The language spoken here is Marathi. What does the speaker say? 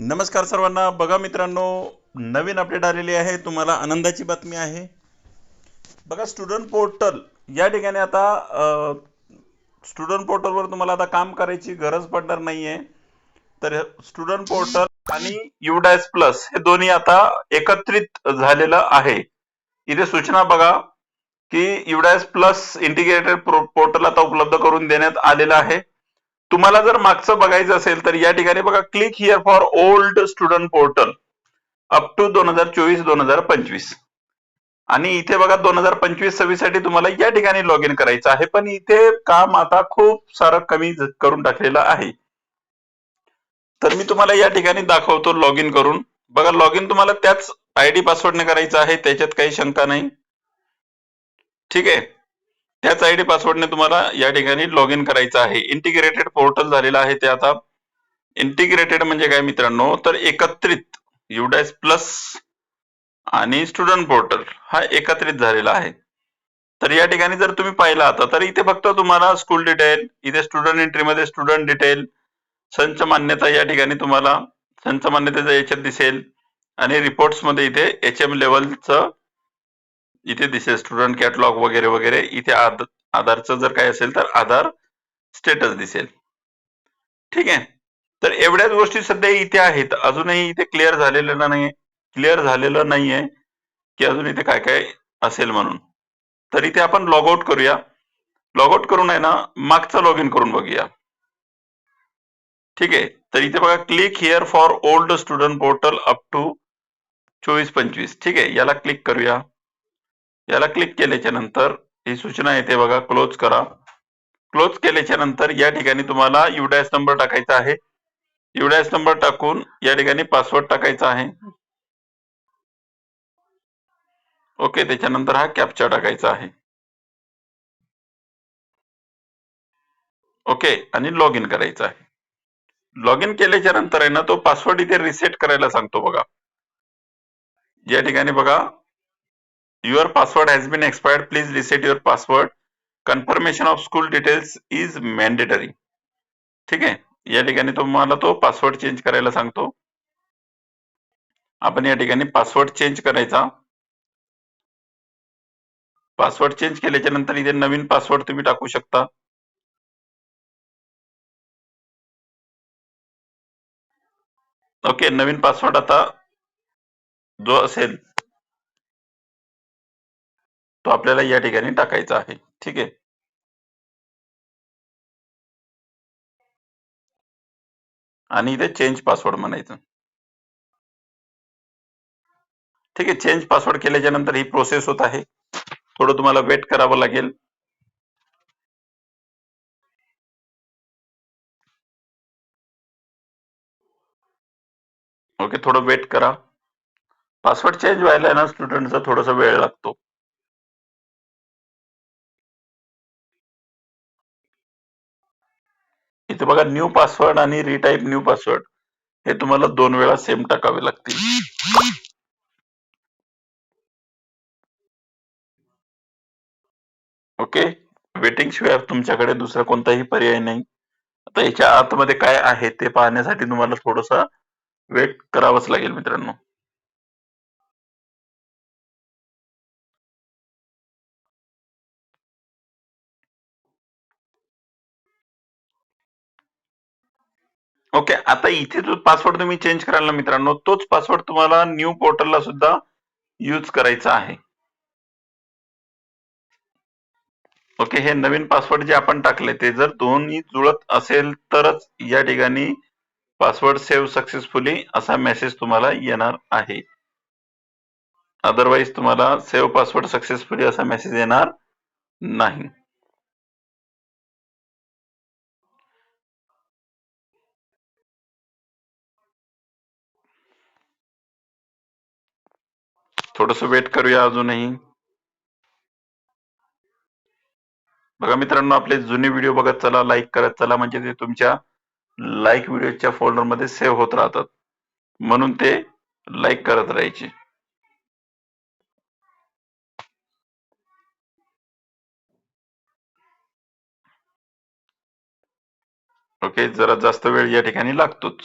नमस्कार सर्वांना. बघा मित्रांनो नवीन अपडेट आलेली आहे. तुम्हाला आनंदाची बातमी आहे. बघा स्टुडंट पोर्टल या ठिकाणी आता स्टुडंट पोर्टलवर तुम्हाला आता काम करायची गरज पडणार नाहीये. तर स्टुडंट पोर्टल आणि युडायस प्लस हे दोन्ही आता एकत्रित झालेलं आहे. इथे सूचना बघा की युडायस प्लस इंटिग्रेटेड पोर्टल आता उपलब्ध करून देण्यात आलेलं आहे. तुम्हाला जर मागचं बघायचं असेल तर या ठिकाणी बघा click here for old student portal up to दोन हजार चोवीस दोन हजार पंचवीस. आणि इथे बघा दोन हजार पंचवीस सव्वीससाठी तुम्हाला या ठिकाणी लॉग इन करायचं आहे. पण इथे काम आता खूप सारं कमी करून टाकलेलं आहे. तर मी तुम्हाला या ठिकाणी दाखवतो लॉग इन करून. बघा लॉग इन तुम्हाला त्याच आय डी पासवर्डने करायचं आहे त्याच्यात काही शंका नाही. ठीक आहे? त्याच आयडी पासवर्डने तुम्हाला या ठिकाणी लॉग इन करायचं आहे. इंटिग्रेटेड पोर्टल झालेलं आहे ते आता. इंटिग्रेटेड म्हणजे काय मित्रांनो? तर एकत्रित युडॅस प्लस आणि स्टुडंट पोर्टल हा एकत्रित झालेला आहे. तर या ठिकाणी जर तुम्ही पाहिला आता तर इथे फक्त तुम्हाला स्कूल डिटेल इथे स्टुडंट एंट्रीमध्ये स्टुडंट डिटेल संच मान्यता या ठिकाणी तुम्हाला संच मान्यतेचा याच्यात दिसेल. आणि रिपोर्ट्समध्ये इथे एच एम लेवलचं इथे दिसेल स्टुडंट कॅटलॉग वगैरे वगैरे. इथे आधारचं जर काय असेल तर आधार स्टेटस दिसेल. ठीक आहे? तर एवढ्याच गोष्टी सध्या इथे आहेत. अजूनही इथे क्लिअर झालेलं नाही क्लिअर झालेलं नाहीये की अजून इथे काय काय असेल म्हणून. तर इथे आपण लॉग आउट करूया. लॉग आउट करून आहे ना मागचं लॉग इन करून बघूया. ठीक आहे? तर इथे बघा click here for old student portal up to चोवीस पंचवीस. ठीक आहे? याला क्लिक करूया. याला क्लिक केल्याच्यानंतर ही सूचना येते बघा क्लोज करा. क्लोज केल्याच्यानंतर या ठिकाणी तुम्हाला युडायस नंबर टाकायचा आहे. युडायस नंबर टाकून या ठिकाणी पासवर्ड टाकायचा आहे. ओके त्याच्यानंतर हा कॅप्चा टाकायचा आहे. ओके आणि लॉग इन करायचं आहे. लॉग इन केल्याच्यानंतर आहे ना तो पासवर्ड इथे रिसेट करायला सांगतो बघा. या ठिकाणी बघा your password has been expired please reset your password confirmation of school details is mandatory ठीक आहे? या ठिकाणी तुम्हाला तो पासवर्ड चेंज करायला सांगतो. आपण या ठिकाणी पासवर्ड चेंज करायचा. पासवर्ड चेंज केल्याच्यानंतर इथे नवीन पासवर्ड तुम्ही टाकू शकता. ओके नवीन पासवर्ड आता जो असेल तो आपल्याला या ठिकाणी टाकायचा आहे. ठीक आहे? आणि इथे चेंज पासवर्ड म्हणायचं. ठीक आहे चेंज पासवर्ड केल्याच्यानंतर ही प्रोसेस होत आहे. थोडं तुम्हाला वेट करावं लागेल. ओके थोडं वेट करा. पासवर्ड चेंज व्हायला ना स्टुडंटचा थोडासा वेळ लागतो. इथे बघा न्यू पासवर्ड आणि रिटाईप न्यू पासवर्ड हे तुम्हाला दोन वेळा सेम टाकावे लागतील. ओके वेटिंग शिवाय तुमच्याकडे दुसरा कोणताही पर्याय नाही. आता याच्या आतमध्ये काय आहे ते पाहण्यासाठी तुम्हाला थोडंसं वेट करावंच लागेल मित्रांनो. ओके आता इथे जो पासवर्ड तुम्ही चेंज कराल ना मित्रांनो तोच पासवर्ड तुम्हाला न्यू पोर्टलला सुद्धा यूज करायचा आहे. ओके हे नवीन पासवर्ड जे आपण टाकले ते जर दोन्ही जुळत असेल तरच या ठिकाणी पासवर्ड सेव्ह सक्सेसफुली असा मेसेज तुम्हाला येणार आहे. अदरवाईज तुम्हाला सेव्ह पासवर्ड सक्सेसफुली असा मेसेज येणार नाही. थोडस वेट करूया अजूनही. बघा मित्रांनो आपले जुने व्हिडिओ बघत चला लाईक करत चला म्हणजे ते तुमच्या लाईक व्हिडिओच्या फोल्डरमध्ये सेव्ह होत राहतात. म्हणून ते लाईक करत राहायचे. ओके जरा जास्त वेळ या ठिकाणी लागतोच.